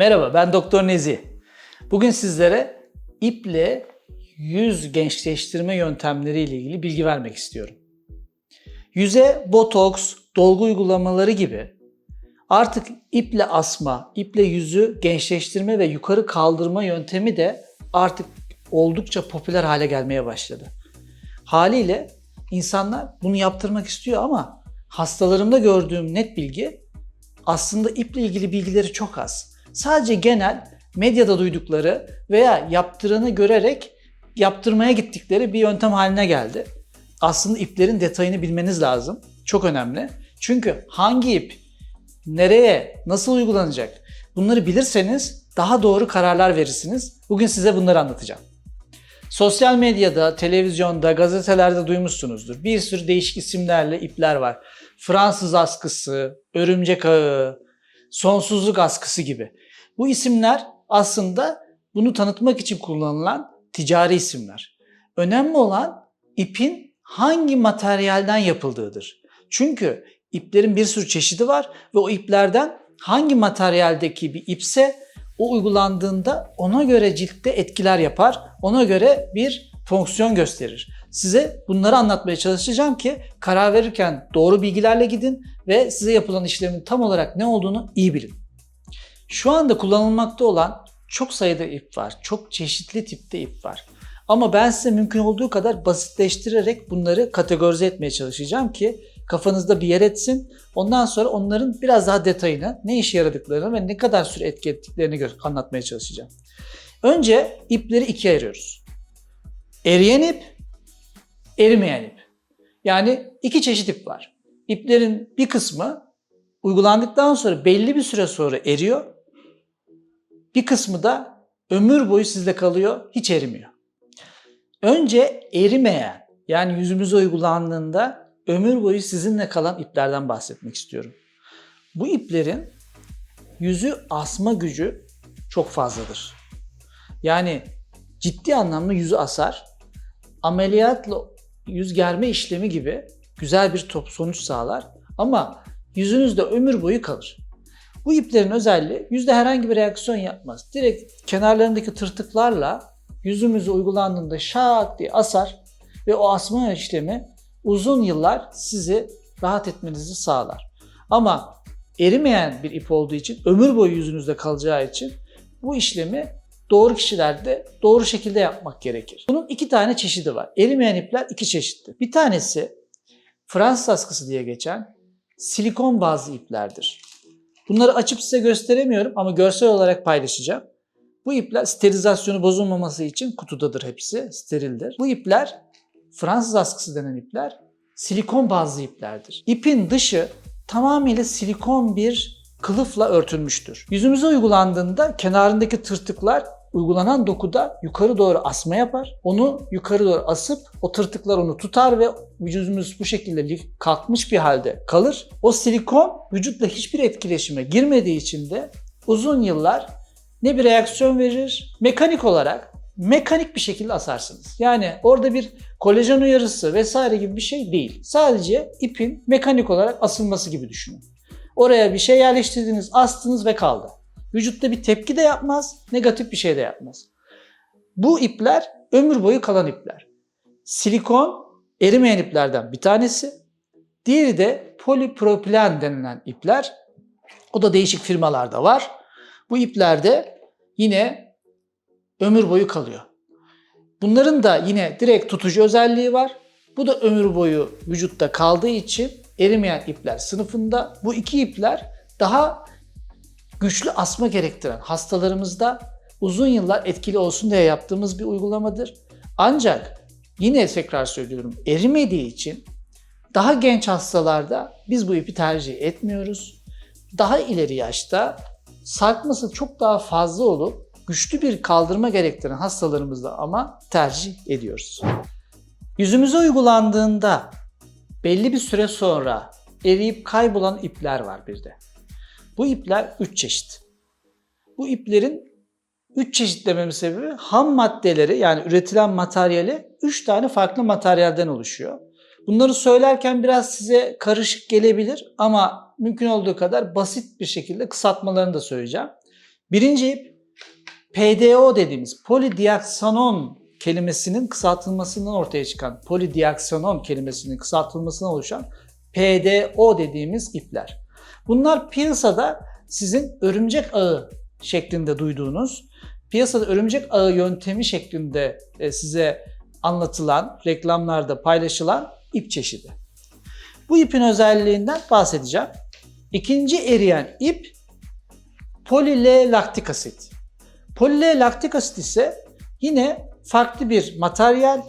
Merhaba ben Doktor Nezi. Bugün sizlere iple yüz gençleştirme yöntemleri ile ilgili bilgi vermek istiyorum. Yüze botoks, dolgu uygulamaları gibi artık iple asma, iple yüzü gençleştirme ve yukarı kaldırma yöntemi de artık oldukça popüler hale gelmeye başladı. Haliyle insanlar bunu yaptırmak istiyor ama hastalarımda gördüğüm net bilgi aslında iple ilgili bilgileri çok az. Sadece genel medyada duydukları veya yaptıranı görerek yaptırmaya gittikleri bir yöntem haline geldi. Aslında iplerin detayını bilmeniz lazım. Çok önemli. Çünkü hangi ip nereye, nasıl uygulanacak bunları bilirseniz daha doğru kararlar verirsiniz. Bugün size bunları anlatacağım. Sosyal medyada, televizyonda, gazetelerde duymuşsunuzdur. Bir sürü değişik isimlerle ipler var. Fransız askısı, örümcek ağı, sonsuzluk askısı gibi. Bu isimler aslında bunu tanıtmak için kullanılan ticari isimler. Önemli olan ipin hangi materyalden yapıldığıdır. Çünkü iplerin bir sürü çeşidi var ve o iplerden hangi materyaldeki bir ipse o uygulandığında ona göre ciltte etkiler yapar, ona göre bir fonksiyon gösterir. Size bunları anlatmaya çalışacağım ki karar verirken doğru bilgilerle gidin ve size yapılan işlemin tam olarak ne olduğunu iyi bilin. Şu anda kullanılmakta olan çok sayıda ip var. Çok çeşitli tipte ip var. Ama ben size mümkün olduğu kadar basitleştirerek bunları kategorize etmeye çalışacağım ki kafanızda bir yer etsin. Ondan sonra onların biraz daha detayını, ne işe yaradıklarını ve ne kadar süre etki ettiklerini anlatmaya çalışacağım. Önce ipleri ikiye ayırıyoruz. Eriyen ip, erimeyen ip. Yani iki çeşit ip var. İplerin bir kısmı uygulandıktan sonra belli bir süre sonra eriyor. Bir kısmı da ömür boyu sizde kalıyor, hiç erimiyor. Önce erimeyen yani yüzümüze uygulandığında ömür boyu sizinle kalan iplerden bahsetmek istiyorum. Bu iplerin yüzü asma gücü çok fazladır. Yani ciddi anlamda yüzü asar. Ameliyatla yüz germe işlemi gibi güzel bir top sonuç sağlar ama yüzünüzde ömür boyu kalır. Bu iplerin özelliği yüzde herhangi bir reaksiyon yapmaz. Direkt kenarlarındaki tırtıklarla yüzümüze uygulandığında şak diye asar ve o asma işlemi uzun yıllar sizi rahat etmenizi sağlar. Ama erimeyen bir ip olduğu için, ömür boyu yüzünüzde kalacağı için bu işlemi doğru kişilerde doğru şekilde yapmak gerekir. Bunun iki tane çeşidi var. Erimeyen ipler iki çeşittir. Bir tanesi Fransız askısı diye geçen silikon bazlı iplerdir. Bunları açıp size gösteremiyorum ama görsel olarak paylaşacağım. Bu ipler sterilizasyonu bozulmaması için kutudadır hepsi, sterildir. Bu ipler Fransız askısı denen ipler silikon bazlı iplerdir. İpin dışı tamamıyla silikon bir kılıfla örtülmüştür. Yüzümüze uygulandığında kenarındaki tırtıklar uygulanan dokuda yukarı doğru asma yapar. Onu yukarı doğru asıp o tırtıklar onu tutar ve vücudumuz bu şekilde kalkmış bir halde kalır. O silikon vücutla hiçbir etkileşime girmediği için de uzun yıllar ne bir reaksiyon verir, mekanik olarak mekanik bir şekilde asarsınız. Yani orada bir kolajen uyarısı vesaire gibi bir şey değil. Sadece ipin mekanik olarak asılması gibi düşünün. Oraya bir şey yerleştirdiniz, astınız ve kaldı. Vücutta bir tepki de yapmaz, negatif bir şey de yapmaz. Bu ipler ömür boyu kalan ipler. Silikon erimeyen iplerden bir tanesi. Diğeri de polipropilen denilen ipler. O da değişik firmalarda var. Bu iplerde yine ömür boyu kalıyor. Bunların da yine direkt tutucu özelliği var. Bu da ömür boyu vücutta kaldığı için erimeyen ipler sınıfında. Bu iki ipler daha güçlü asma gerektiren hastalarımızda uzun yıllar etkili olsun diye yaptığımız bir uygulamadır. Ancak yine tekrar söylüyorum erimediği için daha genç hastalarda biz bu ipi tercih etmiyoruz. Daha ileri yaşta sarkması çok daha fazla olup güçlü bir kaldırma gerektiren hastalarımızda ama tercih ediyoruz. Yüzümüze uygulandığında belli bir süre sonra eriyip kaybolan ipler var bir de. Bu ipler 3 çeşit. Bu iplerin 3 çeşit dememin sebebi ham maddeleri yani üretilen materyali 3 tane farklı materyalden oluşuyor. Bunları söylerken biraz size karışık gelebilir ama mümkün olduğu kadar basit bir şekilde kısaltmalarını da söyleyeceğim. Birinci ip PDO dediğimiz polidiaksanon kelimesinin kısaltılmasından ortaya çıkan polidiaksanon kelimesinin kısaltılmasından oluşan PDO dediğimiz ipler. Bunlar piyasada sizin örümcek ağı şeklinde duyduğunuz, piyasada örümcek ağı yöntemi şeklinde e, size anlatılan, reklamlarda paylaşılan ip çeşidi. Bu ipin özelliğinden bahsedeceğim. İkinci eriyen ip polilelaktik asit. Polilelaktik asit ise yine farklı bir materyal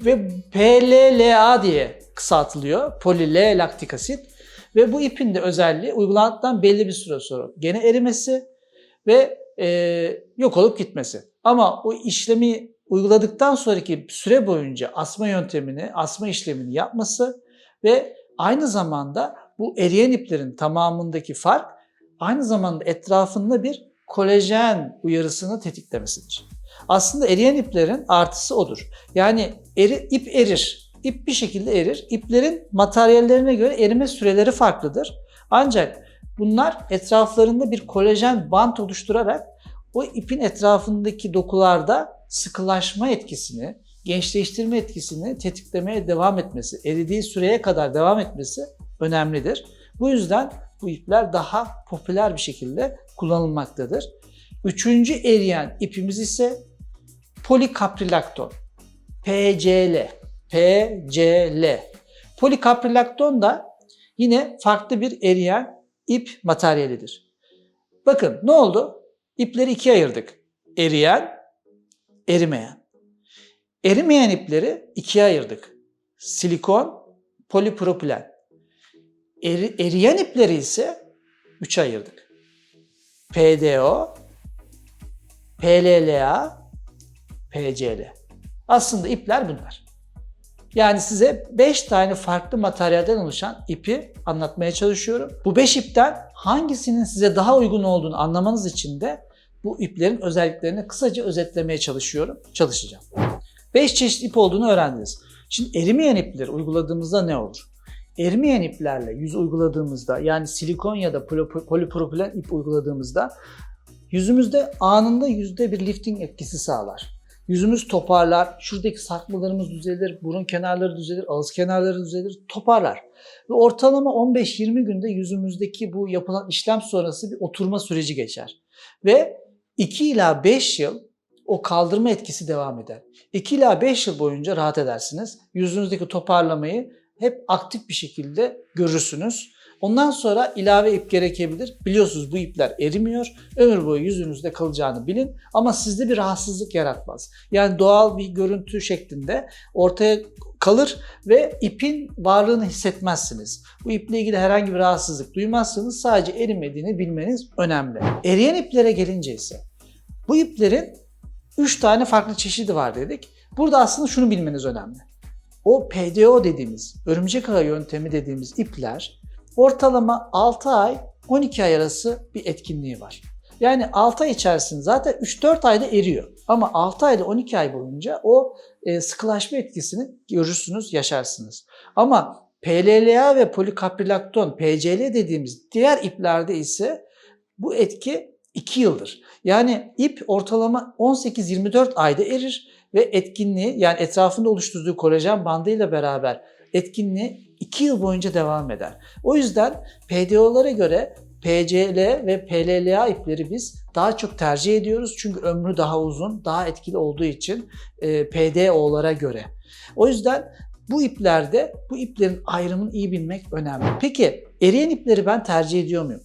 ve PLLA diye kısaltılıyor. Polilelaktik asit. Ve bu ipin de özelliği uygulandıktan belli bir süre sonra gene erimesi ve e, yok olup gitmesi. Ama o işlemi uyguladıktan sonraki süre boyunca asma yöntemini, asma işlemini yapması ve aynı zamanda bu eriyen iplerin tamamındaki fark aynı zamanda etrafında bir kolajen uyarısını tetiklemesidir. Aslında eriyen iplerin artısı odur. Yani eri, ip erir. İp bir şekilde erir. İplerin materyallerine göre erime süreleri farklıdır. Ancak bunlar etraflarında bir kolajen bant oluşturarak o ipin etrafındaki dokularda sıkılaşma etkisini, gençleştirme etkisini tetiklemeye devam etmesi, eridiği süreye kadar devam etmesi önemlidir. Bu yüzden bu ipler daha popüler bir şekilde kullanılmaktadır. Üçüncü eriyen ipimiz ise polikaprilakton. PCL. PCL. Polikaprilakton da yine farklı bir eriyen ip materyalidir. Bakın ne oldu? İpleri ikiye ayırdık. Eriyen, erimeyen. Erimeyen ipleri ikiye ayırdık. Silikon, polipropilen. Eri, eriyen ipleri ise üçe ayırdık. PDO, PLLA, PCL. Aslında ipler bunlar. Yani size 5 tane farklı materyalden oluşan ipi anlatmaya çalışıyorum. Bu 5 ipten hangisinin size daha uygun olduğunu anlamanız için de bu iplerin özelliklerini kısaca özetlemeye çalışıyorum, çalışacağım. 5 çeşit ip olduğunu öğrendiniz. Şimdi erimeyen ipleri uyguladığımızda ne olur? Erimeyen iplerle yüz uyguladığımızda yani silikon ya da polipropilen ip uyguladığımızda yüzümüzde anında yüzde bir lifting etkisi sağlar. Yüzümüz toparlar, şuradaki sarkmalarımız düzelir, burun kenarları düzelir, ağız kenarları düzelir, toparlar. Ve ortalama 15-20 günde yüzümüzdeki bu yapılan işlem sonrası bir oturma süreci geçer. Ve 2 ila 5 yıl o kaldırma etkisi devam eder. 2 ila 5 yıl boyunca rahat edersiniz. Yüzünüzdeki toparlamayı hep aktif bir şekilde görürsünüz. Ondan sonra ilave ip gerekebilir. Biliyorsunuz bu ipler erimiyor. Ömür boyu yüzünüzde kalacağını bilin ama sizde bir rahatsızlık yaratmaz. Yani doğal bir görüntü şeklinde ortaya kalır ve ipin varlığını hissetmezsiniz. Bu iple ilgili herhangi bir rahatsızlık duymazsınız. Sadece erimediğini bilmeniz önemli. Eriyen iplere gelince ise bu iplerin 3 tane farklı çeşidi var dedik. Burada aslında şunu bilmeniz önemli. O PDO dediğimiz, örümcek ağı yöntemi dediğimiz ipler ortalama 6 ay 12 ay arası bir etkinliği var. Yani 6 ay içerisinde zaten 3-4 ayda eriyor. Ama 6 ayda 12 ay boyunca o e, sıkılaşma etkisini görürsünüz, yaşarsınız. Ama PLLA ve polikaprilakton, PCL dediğimiz diğer iplerde ise bu etki 2 yıldır. Yani ip ortalama 18-24 ayda erir ve etkinliği yani etrafında oluşturduğu kolajen bandıyla beraber etkinliği 2 yıl boyunca devam eder. O yüzden PDO'lara göre PCL ve PLLA ipleri biz daha çok tercih ediyoruz. Çünkü ömrü daha uzun, daha etkili olduğu için e, PDO'lara göre. O yüzden bu iplerde bu iplerin ayrımını iyi bilmek önemli. Peki eriyen ipleri ben tercih ediyor muyum?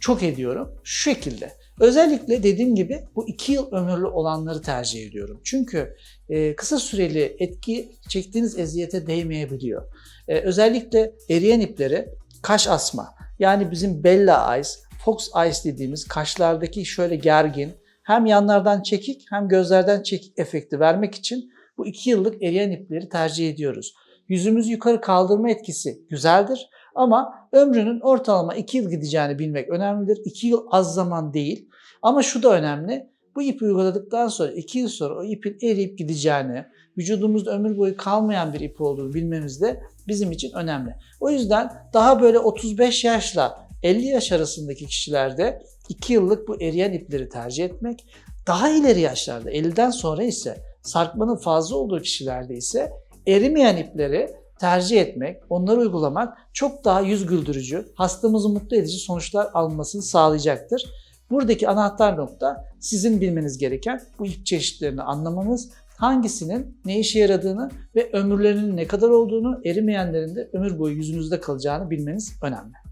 Çok ediyorum. Şu şekilde. Özellikle dediğim gibi bu iki yıl ömürlü olanları tercih ediyorum. Çünkü e, kısa süreli etki çektiğiniz eziyete değmeyebiliyor. E, özellikle eriyen ipleri kaş asma yani bizim Bella Eyes, Fox Eyes dediğimiz kaşlardaki şöyle gergin hem yanlardan çekik hem gözlerden çekik efekti vermek için bu iki yıllık eriyen ipleri tercih ediyoruz. Yüzümüzü yukarı kaldırma etkisi güzeldir ama ömrünün ortalama 2 yıl gideceğini bilmek önemlidir. 2 yıl az zaman değil. Ama şu da önemli. Bu ipi uyguladıktan sonra 2 yıl sonra o ipin eriyip gideceğini, vücudumuzda ömür boyu kalmayan bir ip olduğunu bilmemiz de bizim için önemli. O yüzden daha böyle 35 yaşla 50 yaş arasındaki kişilerde 2 yıllık bu eriyen ipleri tercih etmek. Daha ileri yaşlarda 50'den sonra ise sarkmanın fazla olduğu kişilerde ise erimeyen ipleri tercih etmek, onları uygulamak çok daha yüz güldürücü, hastamızın mutlu edici sonuçlar almasını sağlayacaktır. Buradaki anahtar nokta sizin bilmeniz gereken bu ip çeşitlerini anlamanız, hangisinin ne işe yaradığını ve ömürlerinin ne kadar olduğunu, erimeyenlerin de ömür boyu yüzünüzde kalacağını bilmeniz önemli.